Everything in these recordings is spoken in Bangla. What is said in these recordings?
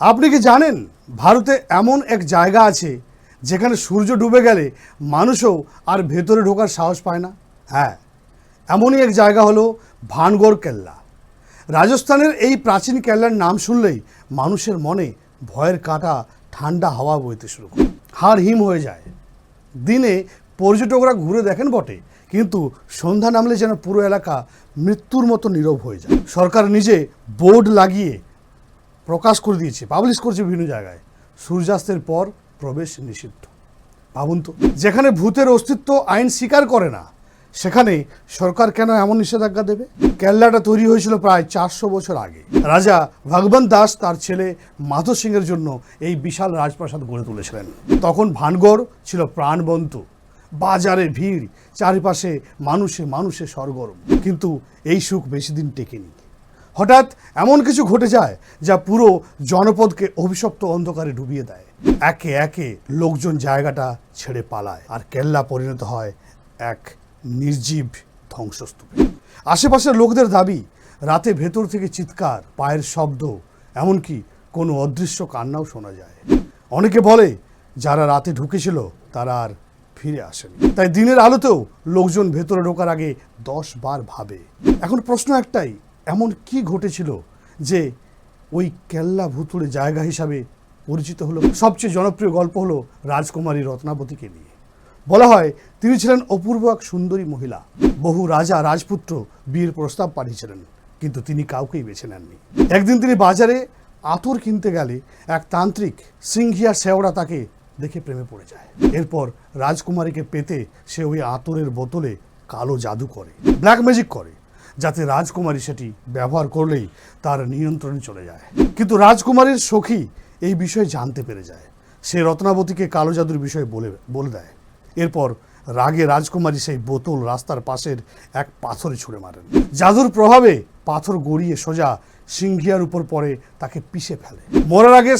আপনি কি জানেন ভারতে এমন এক জায়গা আছে যেখানে সূর্য ডুবে গেলে মানুষও আর ভেতরে ঢোকার সাহস পায় না? হ্যাঁ এমনই এক জায়গা হলো ভানগড় কেল্লা। রাজস্থানের এই প্রাচীন কেল্লার নাম শুনলেই মানুষের মনে ভয়ের কাঁটা, ঠান্ডা হাওয়া বইতে শুরু করে। হাড় হিম হয়ে যায়। দিনে পর্যটকরা ঘুরে দেখেন বটে, কিন্তু সন্ধ্যা নামলে যেন পুরো এলাকা মৃত্যুর মতো নীরব হয়ে যায়। সরকার নিজে বোর্ড লাগিয়ে প্রকাশ করে দিয়েছে পাবলিশ করছে বিভিন্ন জায়গায়। সূর্যাস্তের পর প্রবেশ নিষিদ্ধ। ভাবুন তো, যেখানে ভূতের অস্তিত্ব আইন স্বীকার করে না, সেখানে সরকার কেন এমন নিষেধাজ্ঞা দেবে? কেল্লাটা তৈরি হয়েছিল প্রায় চারশো বছর আগে। রাজা ভগবন্ত দাস তার ছেলে মাধব সিংয়ের জন্য এই বিশাল রাজপ্রাসাদ গড়ে তুলেছিলেন। তখন ভানগড় ছিল প্রাণবন্ত। বাজারে ভিড়, চারিপাশে মানুষে মানুষে সরগরম। কিন্তু এই সুখ বেশি দিন টেকেনি। হঠাৎ এমন কিছু ঘটে যায় যা পুরো জনপদকে অভিশপ্ত অন্ধকারে ডুবিয়ে দেয়। একে একে লোকজন জায়গাটা ছেড়ে পালায় আর কেল্লা পরিণত হয় এক নির্জীব ধ্বংসস্তূপে। আশেপাশের লোকদের দাবি, রাতে ভেতর থেকে চিৎকার, পায়ের শব্দ, এমনকি কোনো অদৃশ্য কান্নাও শোনা যায়। অনেকে বলে, যারা রাতে ঢুকেছিল তারা আর ফিরে আসেনি। তাই দিনের আলোতেও লোকজন ভেতরে ঢোকার আগে দশ বার ভাবে। এখন প্রশ্ন একটাই এমন কি ঘটেছিল যে ওই কেল্লা ভুতুড়ে জায়গা হিসাবে পরিচিত হলো? সবচেয়ে জনপ্রিয় গল্প হলো রাজকুমারী রত্নাবতীকে নিয়ে। বলা হয়, তিনি ছিলেন অপূর্ব এক সুন্দরী মহিলা। বহু রাজা, রাজপুত্র বিয়ের প্রস্তাব পাঠিয়েছিলেন, কিন্তু তিনি কাউকেই বেছে নেননি। একদিন তিনি বাজারে আতর কিনতে গেলে এক তান্ত্রিক সিংহিয়া শেওড়া তাকে দেখে প্রেমে পড়ে যায়। এরপর রাজকুমারীকে পেতে সে ওই আতরের বোতলে কালো জাদু করে, ব্ল্যাক ম্যাজিক করে। যাতে রাজকুমারী সেটি ব্যবহার করলেই তার নিয়ন্ত্রণে চলে যায়। কিন্তু রাজকুমারীর সখী এই বিষয়ে জানতে পেরে যায়। সে রত্নাবতীকে কালো জাদুর বিষয়ে বলে বলে দেয়। এরপর রাগে রাজকুমারী সেই বোতল রাস্তার পাশের এক পাথরে ছুঁড়ে মারেন। জাদুর প্রভাবে পাথর গড়িয়ে সোজা সিংহিয়ার উপর পড়ে তাকে পিষে ফেলে। মরার আগে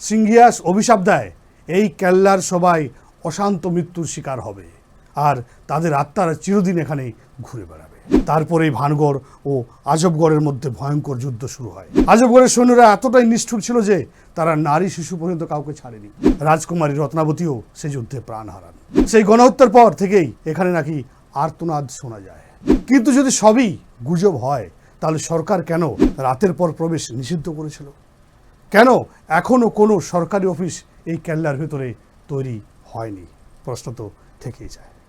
সিংহিয়াস অভিশাপ দেয়, এই কেল্লার সবাই অশান্ত মৃত্যুর শিকার হবে। আর তাদের আত্মারা চিরদিন এখানে ঘুরে বেড়াবে। তারপরেই ভানগড় ও আজবগড়ের মধ্যে ভয়ঙ্কর যুদ্ধ শুরু হয়। আজবগড়ের সৈন্যরা এতটাই নিষ্ঠুর ছিল যে তারা নারী শিশু পর্যন্ত কাউকে ছাড়েনি। রাজকুমারী রত্নাবতীও সে যুদ্ধে প্রাণ হারান। সেই গণহত্যার পর থেকেই এখানে নাকি আর্তনাদ শোনা যায়। কিন্তু যদি সবই গুজব হয়, তাহলে সরকার কেন রাতের পর প্রবেশ নিষিদ্ধ করেছিল? কেন এখনও কোনো সরকারি অফিস এই কেল্লার ভেতরে তৈরি হয়নি? প্রশ্ন তো থেকেই যায়।